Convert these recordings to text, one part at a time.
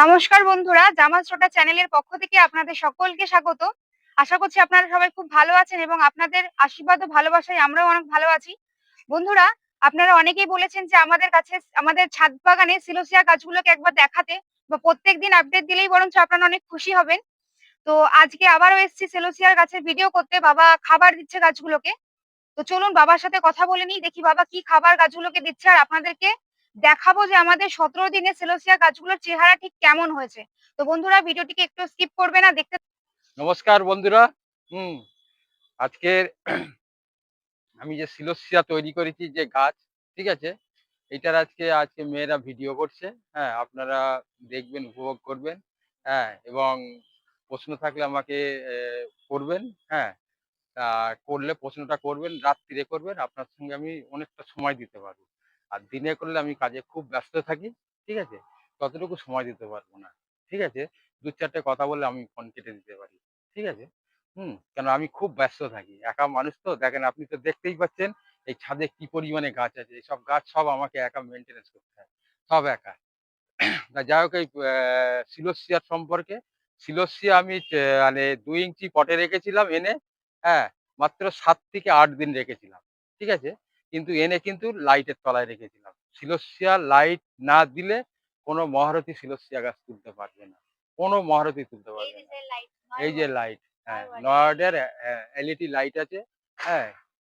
নমস্কার বন্ধুরা জামাল শ্রোতা চ্যানেলের পক্ষ থেকে আপনাদের সকলকে স্বাগত। আশা করছি আপনারা সবাই খুব ভালো আছেন এবং আপনাদের আশীর্বাদ ও ভালোবাসায় আমরাও অনেক ভালো আছি। বন্ধুরা, আপনারা অনেকেই বলেছেন যে আমাদের কাছে, আমাদের ছাদ বাগানে সিলোসিয়া গাছগুলোকে একবার দেখাতে বা প্রত্যেক দিন আপডেট দিলেই বরঞ্চ আপনারা অনেক খুশি হবেন। তো আজকে আবারও এসেছি সেলোসিয়ার গাছের ভিডিও করতে। বাবা খাবার দিচ্ছে গাছগুলোকে। তো চলুন বাবার সাথে কথা বলে নিই, দেখি বাবা কি খাবার গাছগুলোকে দিচ্ছে আর আপনাদেরকে দেখাবো যে আমাদের সতেরো দিনে সেলোসিয়া গাছগুলোর চেহারা ঠিক কেমন হয়েছে। তো বন্ধুরা, ভিডিওটিকে একটু স্কিপ করবে না, দেখতে নমস্কার বন্ধুরা। হুম আজকের আমি যে সিলোসিয়া তৈরি করেছি, যে গাছ, ঠিক আছে? এটার আজকে আজকে মেয়েরা ভিডিও করছে। হ্যাঁ আপনারা দেখবেন, উপভোগ করবেন। হ্যাঁ এবং প্রশ্ন থাকলে আমাকে করবেন। হ্যাঁ করলে প্রশ্নটা করবেন রাত্রিরে করবেন। আপনার সঙ্গে আমি অনেকটা সময় দিতে পারব। আর দিনে করলে আমি কাজে খুব ব্যস্ত থাকি, ঠিক আছে? ততটুকু সময় দিতে পারব না, ঠিক আছে? দু চারটে কথা বলে আমি ফোন কেটে দিতে পারি, ঠিক আছে? হুম, কেন আমি খুব ব্যস্ত থাকি, একা মানুষ তো, দেখেন আপনি তো দেখতেই পাচ্ছেন এই ছাদে কি পরিমাণে গাছ আছে এইসব গাছ সব আমাকে একা মেনটেনেন্স করতে হয়, সব একা। যাই হোক এই সিলোসিয়ার সম্পর্কে সিলোসিয়া আমি মানে দুই ইঞ্চি পটে রেখেছিলাম এনে হ্যাঁ মাত্র সাত থেকে আট দিন রেখেছিলাম, ঠিক আছে? কিন্তু এনে কিন্তু লাইটের তলায় রেখেছিলাম সিলোসিয়া লাইট না দিলে কোনো মহারথী সিলোসিয়া গাছ তুলতে পারবে না। কোনো মহারথী তুলতে পারবে না। এই যে লাইট হ্যাঁ। নয়ার্ডের এলইডি লাইট আছে হ্যাঁ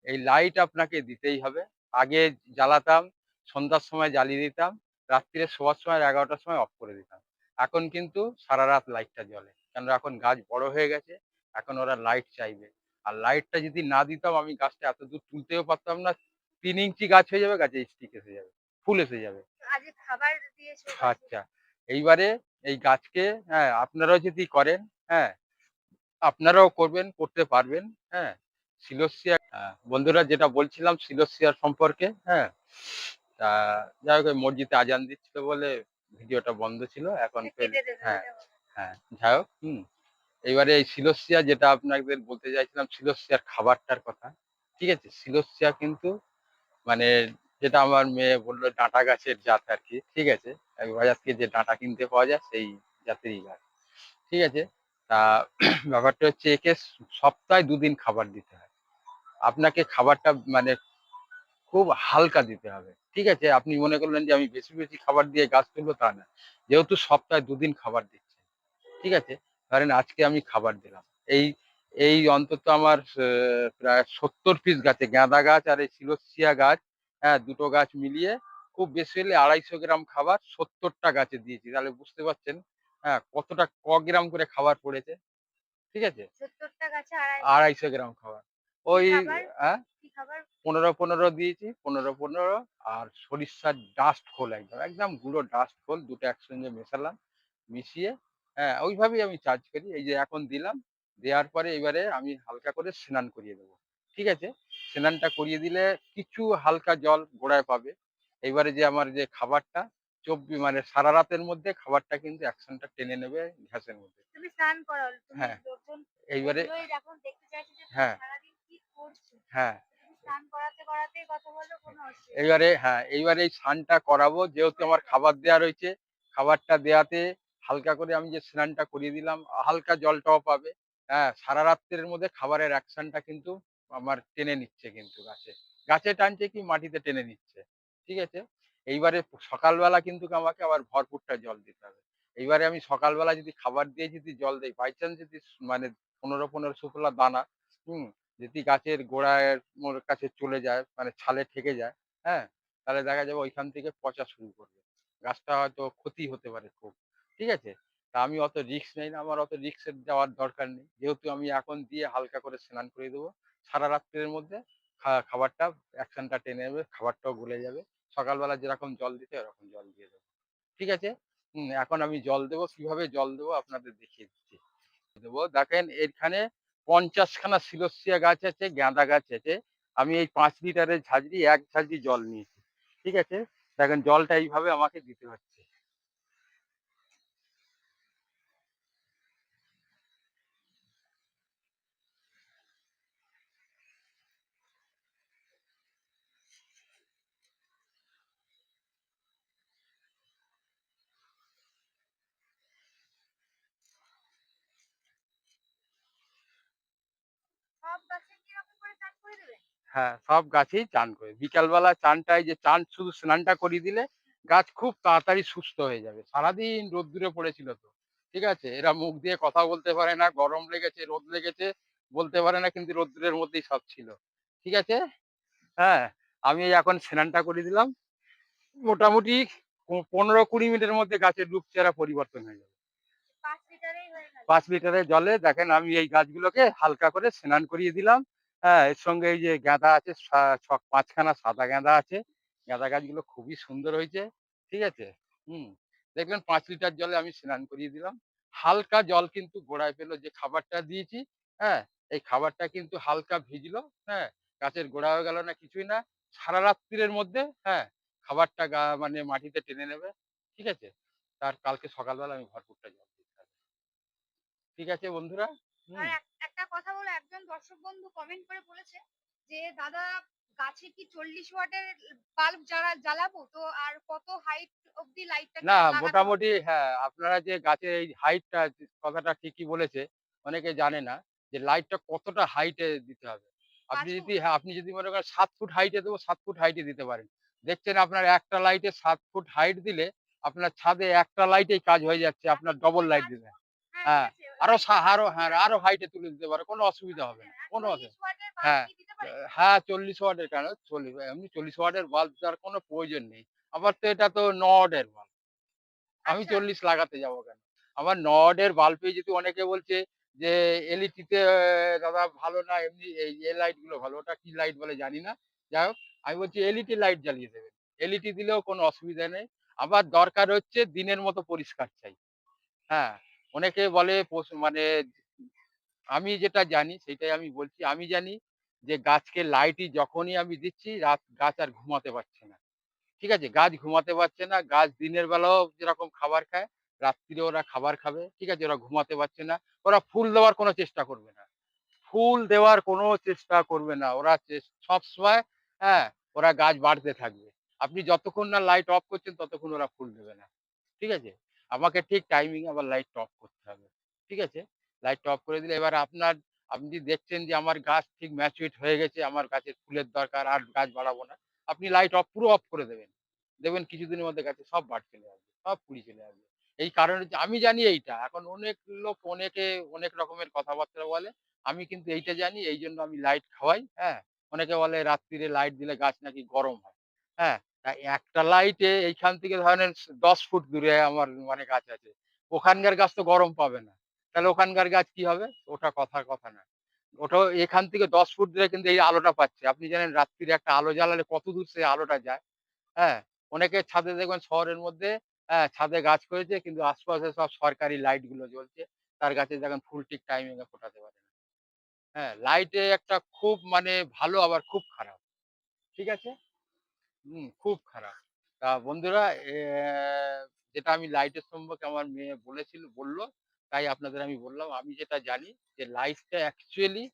এই লাইট আপনাকে দিতেই হবে। আগে জ্বালাতাম সন্ধ্যার সময় জ্বালিয়ে দিতাম রাত্রিরে শোয়ার সময় এগারোটার সময় অফ করে দিতাম। এখন কিন্তু সারা রাত লাইটটা জ্বলে। কেন এখন গাছ বড় হয়ে গেছে এখন ওরা লাইট চাইবে। আর লাইটটা যদি না দিতাম আমি গাছটা এত দূর তুলতেও পারতাম না তিন ইঞ্চি গাছ হয়ে যাবে গাছে স্টিক এসে যাবে ফুল এসে যাবে। আচ্ছা এইবারে এই গাছকে হ্যাঁ আপনারাও যদি করেন হ্যাঁ আপনারাও করবেন করতে পারবেন হ্যাঁ সিলোসিয়া বন্ধুরা যেটা বলছিলাম সিলোসিয়ার সম্পর্কে হ্যাঁ তা যাই হোক মসজিদে আজান দিচ্ছিল বলে ভিডিওটা বন্ধ ছিল এখন হ্যাঁ হ্যাঁ যাই হোক হুম এইবারে এই সিলোসিয়া যেটা আপনাদের বলতে চাইছিলাম সিলোসিয়ার খাবারটার কথা ঠিক আছে সিলোসিয়া কিন্তু মানে যেটা আমার মেয়ে বলল, ডাঁটা গাছের জাত আর কি, ঠিক আছে? আমি বাজার থেকে যে ডাঁটা কিনতে পাওয়া যায়, সেই জাতেরই গাছ, ঠিক আছে? তা ব্যাপারটা হচ্ছে একে সপ্তাহে দুদিন খাবার দিতে হয়। আপনাকে খাবারটা মানে খুব হালকা দিতে হবে, ঠিক আছে? আপনি মনে করলেন যে আমি বেশি বেশি খাবার দিয়ে গাছ তুলবো, তা না। যেহেতু সপ্তাহে দুদিন খাবার দিচ্ছে, ঠিক আছে? ধরেন আজকে আমি খাবার দিলাম, এই এই অন্তত আমার প্রায় সত্তর পিস গাছে গাঁদা গাছ আর এই সিলোসিয়া গাছ হ্যাঁ দুটো গাছ মিলিয়ে খুব বেশি হলে আড়াইশো গ্রাম খাবার সত্তরটা গাছে দিয়েছি। তাহলে বুঝতে পারছেন হ্যাঁ কতটা ক গ্রাম করে খাবার পড়েছে? ঠিক আছে? আড়াইশো গ্রাম। খাবার। ওই হ্যাঁ? পনেরো পনেরো দিয়েছি পনেরো পনেরো আর সরিষার ডাস্ট খোল একদম একদম গুঁড়ো ডাস্ট খোল দুটো একসঙ্গে মেশালাম মিশিয়ে হ্যাঁ ওইভাবেই আমি চার্জ করি। এই যে এখন দিলাম দেওয়ার পরে এবারে আমি হালকা করে স্নান করিয়ে দেবো। ঠিক আছে? স্নানটা করিয়ে দিলে কিছু হালকা জল গোড়ায় পাবে। এবারে যে আমার যে খাবারটা চব্বিশ মানে সারা রাতের মধ্যে খাবারটা কিন্তু অ্যাকশনটা টেনে নেবে ঘ্যাসের মধ্যে। হ্যাঁ। এইবারে হ্যাঁ। হ্যাঁ। এইবারে হ্যাঁ এইবারে এই স্নানটা করাবো। যেহেতু আমার খাবার দেওয়া রয়েছে খাবারটা দেওয়াতে হালকা করে আমি যে স্নানটা করিয়ে দিলাম হালকা জলটাও পাবে। হ্যাঁ সারা রাত্রের মধ্যে খাবারের অ্যাকশনটা কিন্তু আমার টেনে নিচ্ছে কিন্তু গাছে। গাছে টানছে কি মাটিতে টেনে নিচ্ছে, ঠিক আছে? এইবারে সকালবেলা কিন্তু আমাকে আবার ভরপুরটা জল দিতে হবে। এইবারে আমি সকালবেলা যদি খাবার দিয়ে যদি জল দেই বাই চান্স যদি মানে পনেরো পনেরো শুকলা দানা, হুম, যদি গাছের গোড়ায় কাছে চলে যায় মানে ছালে ঠেকে যায় হ্যাঁ তাহলে দেখা যাবে ওইখান থেকে পচা শুরু করবে। গাছটা হয়তো ক্ষতি হতে পারে খুব, ঠিক আছে? আমি অত রিস্ক নেই না, আমার অত রিস্কের যাওয়ার দরকার নেই। যেহেতু আমি এখন দিয়ে হালকা করে স্নান করে দেবো, সারা রাত্রের মধ্যে খাবারটা অ্যাকশনটা টেনে নেবে, খাবারটাও গলে যাবে। সকালবেলা যেরকম জল দিতে ওরকম জল দিয়ে দেবো। ঠিক আছে? এখন আমি জল দেবো। কীভাবে জল দেবো আপনাদের দেখিয়ে দিচ্ছি। দেবো, দেখেন এখানে পঞ্চাশখানা সিলোসিয়া গাছ আছে, গাঁদা গাছ আছে। আমি এই পাঁচ লিটারের ঝাঁঝরি, এক ঝাঁঝরি জল নিয়েছি। ঠিক আছে? দেখেন জলটা এইভাবে আমাকে দিতে হচ্ছে। হ্যাঁ সব গাছেই চান করে। বিকালবেলা চানটাই যে চান শুধু স্নানটা করিয়ে দিলে গাছ খুব তাড়াতাড়ি সুস্থ হয়ে যাবে। সারাদিন রোদ্দুরে পড়েছিল তো ঠিক আছে? এরা মুখ দিয়ে কথা বলতে পারে না গরম লেগেছে রোদ লেগেছে বলতে পারে না কিন্তু রোদ্দুরের মধ্যেই সব ছিল। ঠিক আছে? হ্যাঁ আমি এখন স্নানটা করে দিলাম। মোটামুটি পনেরো কুড়ি মিনিটের মধ্যে গাছের রূপ চেহারা পরিবর্তন হয়ে যাবে। পাঁচ লিটারের জলে দেখেন আমি এই গাছগুলোকে হালকা করে স্নান করিয়ে দিলাম। হ্যাঁ এর সঙ্গে এই যে গাঁদা আছে পাঁচখানা সাদা গাঁদা আছে। গাঁদা গাছগুলো খুবই সুন্দর হয়েছে, ঠিক আছে? হুম, দেখবেন পাঁচ লিটার জলে আমি স্নান করিয়ে দিলাম। হালকা জল কিন্তু গোড়ায় পেল যে খাবারটা দিয়েছি হ্যাঁ? এই খাবারটা কিন্তু হালকা ভিজলো হ্যাঁ? গাছের গোড়া হয়ে গেল না কিছুই না। সারা রাত্রির মধ্যে হ্যাঁ? খাবারটা গা মানে মাটিতে টেনে নেবে, ঠিক আছে? তার কালকে সকালবেলা আমি ভরপুরটা জল ঠিক আছে বন্ধুরা। আর একটা কথা বলে একজন দর্শক বন্ধু কমেন্ট করে বলেছে যে দাদা গাছে কি চল্লিশ ওয়াটের বাল্ব জ্বালা জ্বালাবো? তো আর কত হাইট লাইটটা না মোটামুটি হ্যাঁ আপনারা যে গাছের এই হাইটটা কথাটা ঠিকই বলেছে অনেকে জানে না যে লাইটটা কতটা হাইটে দিতে হবে। আপনি যদি হ্যাঁ আপনি যদি মনে করেন সাত ফুট হাইটে দেবো সাত ফুট হাইটে দিতে পারেন। দেখছেন আপনার একটা লাইটে সাত ফুট হাইট দিলে আপনার ছাদে একটা লাইটেই কাজ হয়ে যাচ্ছে আপনার ডবল লাইট দিলে। হ্যাঁ, আরও সা- আরও হ্যাঁ আরও হাইটে তুলে দিতে পারে কোনো অসুবিধা হবে না কোনো হ্যাঁ। হ্যাঁ চল্লিশ ওয়াটের কেন? চল্লিশ এমনি চল্লিশ ওয়াটের বাল্ব দেওয়ার কোনো প্রয়োজন নেই। আবার তো এটা তো ন ওয়াটের বাল্ব আমি আচ্ছা। চল্লিশ লাগাতে যাব কেন? আমার ন ওয়াটের বাল্বে যদি অনেকে বলছে যে এলইডিতে দাদা ভালো না এমনি এই এ লাইটগুলো ভালো ওটা কি লাইট বলে জানি না। যাই হোক আমি বলছি এলইডি লাইট জ্বালিয়ে দেবেন। এলইডি দিলেও কোনো অসুবিধা নেই। আবার দরকার হচ্ছে দিনের মতো পরিষ্কার চাই। হ্যাঁ অনেকে বলে মানে আমি যেটা জানি সেটাই আমি বলছি। আমি জানি যে গাছকে লাইটই যখনই আমি দিচ্ছি রাত গাছ আর ঘুমাতে পারছে না। ঠিক আছে? গাছ ঘুমাতে পারছে না, গাছ দিনের বেলাও যেরকম খাবার খায় রাত্রিরে ওরা খাবার খাবে, ঠিক আছে? ওরা ঘুমাতে পারছে না, ওরা ফুল দেওয়ার কোনো চেষ্টা করবে না। ফুল দেওয়ার কোনো চেষ্টা করবে না। ওরা সবসময় হ্যাঁ ওরা গাছ বাড়তে থাকবে। আপনি যতক্ষণ না লাইট অফ করছেন ততক্ষণ ওরা ফুল দেবে না। ঠিক আছে? আমাকে ঠিক টাইমিং আবার লাইট অফ করতে হবে। ঠিক আছে? লাইট অফ করে দিলে এবার আপনার, আপনি দেখছেন যে আমার গাছ ঠিক ম্যাচুইট হয়ে গেছে, আমার গাছের ফুলের দরকার, আর গাছ বাড়াবো না, আপনি লাইট অফ পুরো অফ করে দেবেন। দেখবেন কিছুদিনের মধ্যে গাছে সব বাড় চলে আসবে, সব পুড়ি চলে আসবে। এই কারণে আমি জানি এইটা, এখন অনেক লোক অনেকে অনেক রকমের কথাবার্তা বলে, আমি কিন্তু এইটা জানি, এই জন্য আমি লাইট খাওয়াই হ্যাঁ? অনেকে বলে রাত্রিরে লাইট দিলে গাছ নাকি গরম হয় হ্যাঁ? তা একটা লাইটে এইখান থেকে ধরেন দশ ফুট দূরে আমার মানে গাছ আছে। ওখানকার গাছ তো গরম পাবে না। তাহলে ওখানকার গাছ কি হবে? ওটা কথার কথা না ওটা এখান থেকে দশ ফুট দূরে কিন্তু এই আলোটা পাচ্ছে। আপনি জানেন রাত্রিরে একটা আলো জ্বালালে কত দূর সে আলোটা যায়। হ্যাঁ? অনেকে ছাদে দেখবেন শহরের মধ্যে হ্যাঁ ছাদে গাছ করেছে কিন্তু আশপাশে সব সরকারি লাইটগুলো জ্বলছে। তার গাছে দেখেন ফুল ঠিক টাইমিং এ ফোটাতে পারে না। হ্যাঁ লাইটে একটা খুব মানে ভালো, আবার খুব খারাপ। ঠিক আছে? খুব খারাপ। তা বন্ধুরা যেটা আমি লাইটের সম্পর্কে আমার মেয়ে বলেছিল, বলল, তাই আপনাদের আমি বললাম, আমি যেটা জানি যে লাইটটা অ্যাকচুয়ালি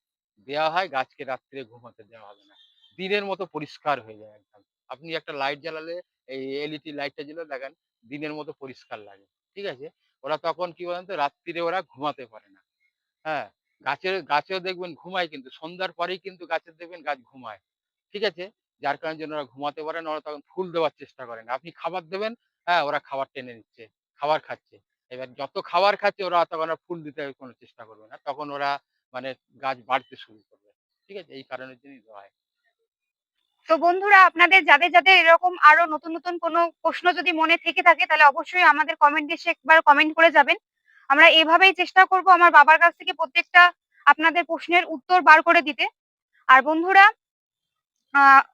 দেওয়া হয় গাছকে রাত্রে ঘুমাতে, দেওয়া হবে না। দিনের মতো পরিষ্কার হয়ে যায় একদম। আপনি একটা লাইট জ্বালালে, এই এলইডি লাইটটা জ্বালে দেখেন, দিনের মতো পরিষ্কার লাগে, ঠিক আছে? ওরা তখন কি বলেন তো, রাত্রিরে ওরা ঘুমাতে পারে না। হ্যাঁ গাছের, গাছেও দেখবেন ঘুমায় কিন্তু, সন্ধ্যার পরেই কিন্তু গাছের দেখবেন গাছ ঘুমায়, ঠিক আছে? যার কারণে জন্য ওরা ঘুমাতে পারে, না ওরা তখন ফুল দেওয়ার চেষ্টা করে না আপনি খাবার দেবেন হ্যাঁ ওরা খাবার টেনে নিচ্ছে, খাবার খাচ্ছে। এবার যত খাবার খাচ্ছে, ওরা তখন ফুল দিতে কোনো চেষ্টা করবে না। তখন ওরা মানে গাছ বাড়তে শুরু করবে। ঠিক আছে? এই কারণের জন্যই হয়। তো বন্ধুরা, আপনাদের যাদের যাদের এরকম আরও নতুন নতুন কোনো প্রশ্ন যদি মনে থেকে থাকে, তাহলে অবশ্যই আমাদের কমেন্ট এসে একবার কমেন্ট করে যাবেন। আমরা এভাবেই চেষ্টা করব আমার বাবার কাছ থেকে প্রত্যেকটা আপনাদের প্রশ্নের উত্তর বার করে দিতে। আর বন্ধুরা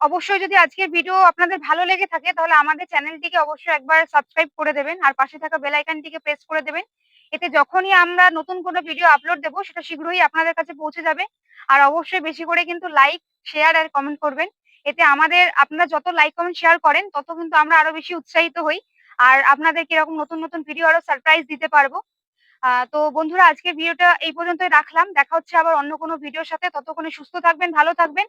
অবশ্যই যদি আজকের ভিডিও আপনাদের ভালো লেগে থাকে, তাহলে আমাদের চ্যানেলটিকে অবশ্যই একবার সাবস্ক্রাইব করে দেবেন, আর পাশে থাকা বেল আইকনটিকে প্রেস করে দেবেন। এতে যখনই আমরা নতুন কোনো ভিডিও আপলোড দেবো, সেটা শীঘ্রই আপনাদের কাছে পৌঁছে যাবে। আর অবশ্যই বেশি করে কিন্তু লাইক শেয়ার আর কমেন্ট করবেন। এতে আমাদের, আপনারা যত লাইক কমেন্ট শেয়ার করেন, তত কিন্তু আমরা আরও বেশি উৎসাহিত হই। আর আপনাদের কীরকম নতুন নতুন ভিডিও আরও সারপ্রাইজ দিতে পারব। তো বন্ধুরা, আজকের ভিডিওটা এই পর্যন্তই রাখলাম। দেখা হচ্ছে আবার অন্য কোনো ভিডিওর সাথে। ততক্ষণে সুস্থ থাকবেন, ভালো থাকবেন।